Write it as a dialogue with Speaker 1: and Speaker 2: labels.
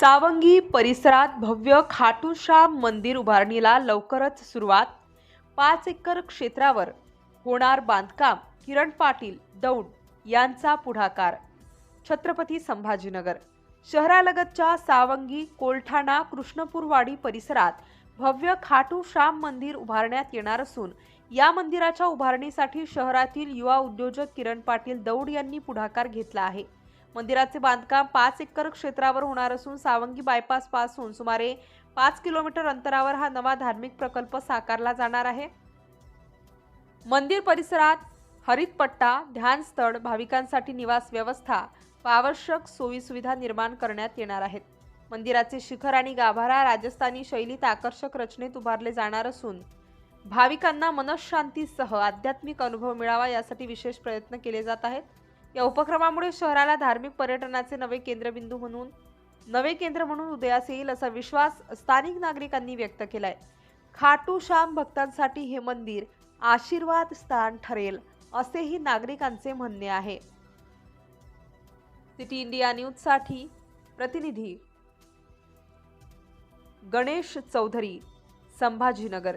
Speaker 1: सावंगी परिसरात भव्य खाटूश्याम मंदिर उभारणीला लवकरच सुरुवात. पाच एकर क्षेत्रावर होणार बांधकाम किरण पाटील दौंड यांचा पुढाकार. छत्रपती संभाजीनगर. शहरालगतच्या सावंगी कोलठाणा कृष्णपूरवाडी परिसरात भव्य खाटू श्याम मंदिर उभारण्यात येणार असून या मंदिराच्या उभारणीसाठी शहरातील युवा उद्योजक किरण पाटील दौड यांनी पुढाकार घेतला आहे. मंदिराचे बांधकाम पाच एकर क्षेत्रावर होणार असून सावंगी बायपासपासून सुमारे पाच किलोमीटर अंतरावर हा नवा धार्मिक प्रकल्प साकारला जाणार आहे. मंदिर परिसरात हरितपट्टा ध्यानस्थळ भाविकांसाठी निवास व्यवस्था व आवश्यक सोयीसुविधा निर्माण करण्यात येणार आहेत. मंदिराचे शिखर आणि गाभारा राजस्थानी शैलीत आकर्षक रचनेत उभारले जाणार असून भाविकांना मनशांतीसह आध्यात्मिक अनुभव मिळावा यासाठी विशेष प्रयत्न केले जात आहेत. या उपक्रमामुळे शहराला धार्मिक पर्यटनाचे नवे केंद्रबिंदू म्हणून नवे केंद्र म्हणून उदयास येईल असा विश्वास स्थानिक नागरिकांनी व्यक्त केलाय. खाटू श्याम भक्तांसाठी हे मंदिर आशीर्वाद स्थान ठरेल असेही नागरिकांचे म्हणणे आहे. सिटी इंडिया न्यूजसाठी प्रतिनिधी गणेश चौधरी संभाजीनगर.